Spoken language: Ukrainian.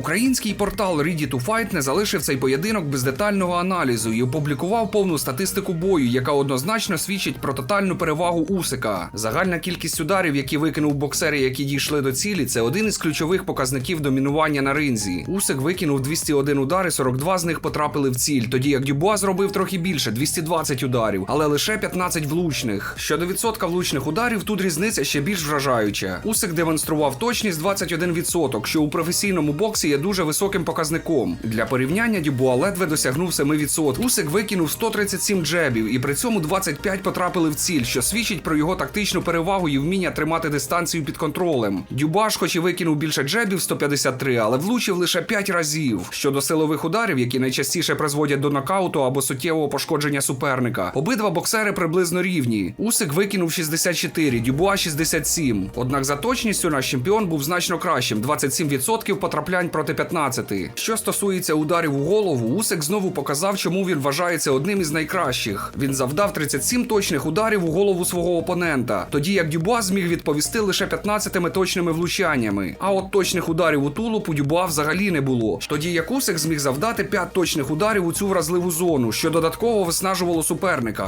Український портал Ready to Fight не залишив цей поєдинок без детального аналізу і опублікував повну статистику бою, яка однозначно свідчить про тотальну перевагу Усика. Загальна кількість ударів, які викинув боксери, які дійшли до цілі, це один із ключових показників домінування на ринзі. Усик викинув 201 удар, і 42 з них потрапили в ціль, тоді як Дюбуа зробив трохи більше 220 ударів, але лише 15 влучних. Щодо відсотка влучних ударів, тут різниця ще більш вражаюча. Усик демонстрував точність 21%, що у професійному боксі є дуже високим показником. Для порівняння Дюбуа ледве досягнув 7%. Усик викинув 137 джебів, і при цьому 25 потрапили в ціль, що свідчить про його тактичну перевагу і вміння тримати дистанцію під контролем. Дюбаш, хоч і викинув більше джебів 153, але влучив лише 5 разів. Щодо силових ударів, які найчастіше призводять до нокауту або суттєвого пошкодження суперника. Обидва боксери приблизно рівні. Усик викинув 64, Дюбуа 67. Однак за точністю наш чемпіон був значно кращим 27% потраплянь проти 15. Що стосується ударів у голову, Усик знову показав, чому він вважається одним із найкращих. Він завдав 37 точних ударів у голову свого опонента, тоді як Дюбуа зміг відповісти лише 15 точними влучаннями. А от точних ударів у тулуб у Дюбуа взагалі не було. Тоді як Усик зміг завдати 5 точних ударів у цю вразливу зону, що додатково виснажувало суперника.